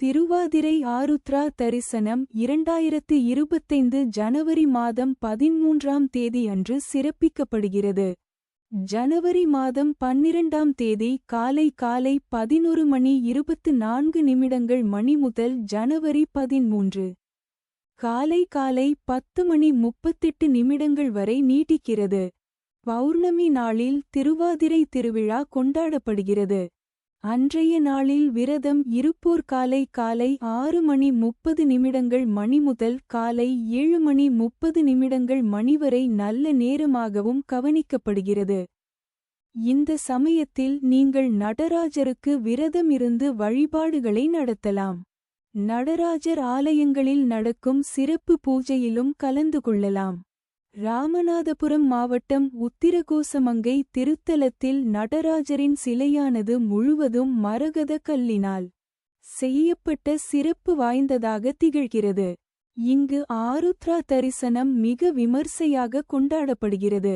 திருவாதிரை ஆருத்ரா தரிசனம் இரண்டாயிரத்து இருபத்தைந்து ஜனவரி மாதம் பதிமூன்றாம் தேதி அன்று சிறப்பிக்கப்படுகிறது. ஜனவரி மாதம் பன்னிரண்டாம் தேதி காலை காலை பதினொரு மணி இருபத்து நான்கு நிமிடங்கள் மணி முதல் ஜனவரி பதிமூன்று. காலை காலை பத்து மணி முப்பத்தெட்டு நிமிடங்கள் வரை நீட்டிக்கிறது பௌர்ணமி நாளில் திருவாதிரை திருவிழா கொண்டாடப்படுகிறது. அன்றைய நாளில் விரதம் இருப்போர் காலை காலை ஆறு மணி முப்பது நிமிடங்கள் மணி முதல் காலை ஏழு மணி முப்பது நிமிடங்கள் மணி வரை நல்ல நேரமாகவும் கவனிக்கப்படுகிறது. இந்த சமயத்தில் நீங்கள் நடராஜருக்கு விரதம் இருந்து வழிபாடுகளை நடத்தலாம். நடராஜர் ஆலயங்களில் நடக்கும் சிறப்பு பூஜையிலும் கலந்து கொள்ளலாம். ராமநாதபுரம் மாவட்டம் உத்திரகோசமங்கை திருத்தலத்தில் நடராஜரின் சிலையானது முழுவதும் மரகத கல்லினால் செய்யப்பட்ட சிறப்பு வாய்ந்ததாக திகழ்கிறது. இங்கு ஆருத்ரா தரிசனம் மிக விமர்சையாக கொண்டாடப்படுகிறது.